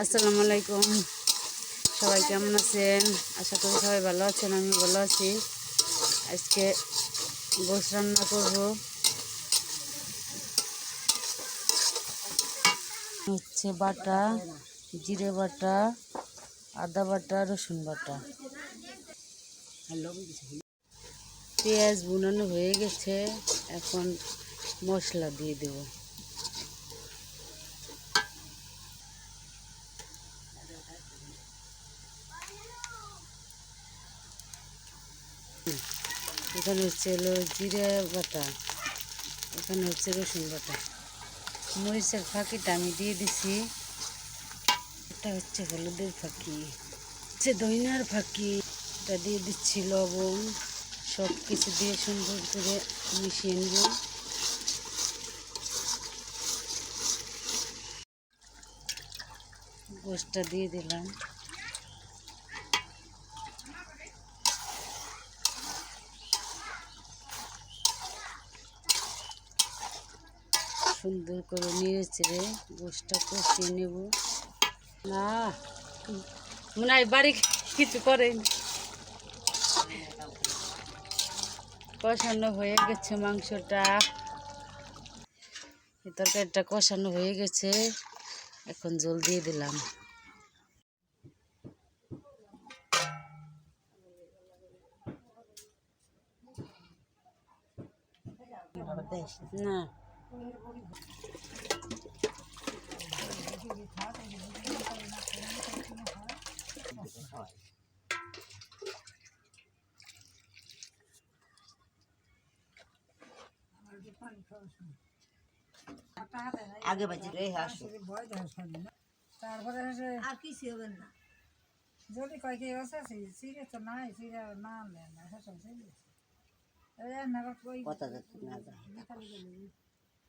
আসসালামু আলাইকুম। সবাই কেমন আছেন? আশা করি সবাই ভালো আছেন, আমি ভালো আছি। আজকে গোস রান্না করব। হচ্ছে বাটা, জিরে বাটা, আদা বাটা, রসুন বাটা। পেঁয়াজ বুনানো হয়ে গেছে, এখন মশলা দিয়ে দেবো। এখানে হচ্ছে হলো জিরে বাটা, এখানে হচ্ছে রসুন বাটা। মরিচের ফাঁকিটা আমি দিয়ে দিছি। এটা হচ্ছে হলুদের ফাঁকি, হচ্ছে দইনার ফাঁকি। এটা দিয়ে দিচ্ছি লবণ সব কিছু দিয়ে সুন্দর করে মিশিয়ে নিলাম গোষ্ঠটা দিয়ে দিলাম। সুন্দর করে নিয়েছে চেড়ে গোষ্ঠটা কষিয়ে নেব। না, মনে হয় বাড়ি কিছু করেন। কষানো হয়ে গেছে মাংসটা। তরকারিটা কষানো হয়ে গেছে, এখন জল দিয়ে দিলাম। না। আগে বাজে রে আসো। তারপরে আর কিছু হবে না। যদি কয় কি আছে সিরে তো নাই সিরে না নেন না সব সিরে এই না কই? কথা যাচ্ছে না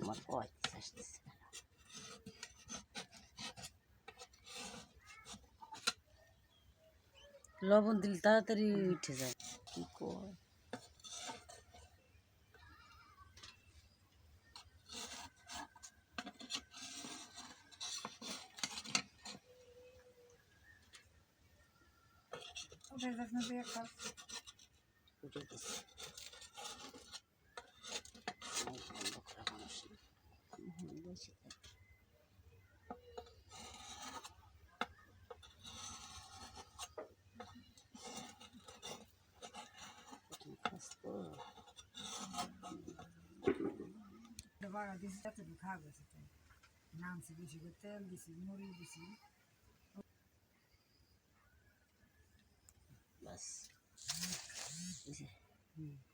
আমার আসতেছে লবণ দিলে তাড়াতাড়ি উঠে যায়। কি করা? Вже давно виїхав. Бачите. Давай, десять, как вы с этим? Нам себе животем, десять, море, десять. করে তেল দিছি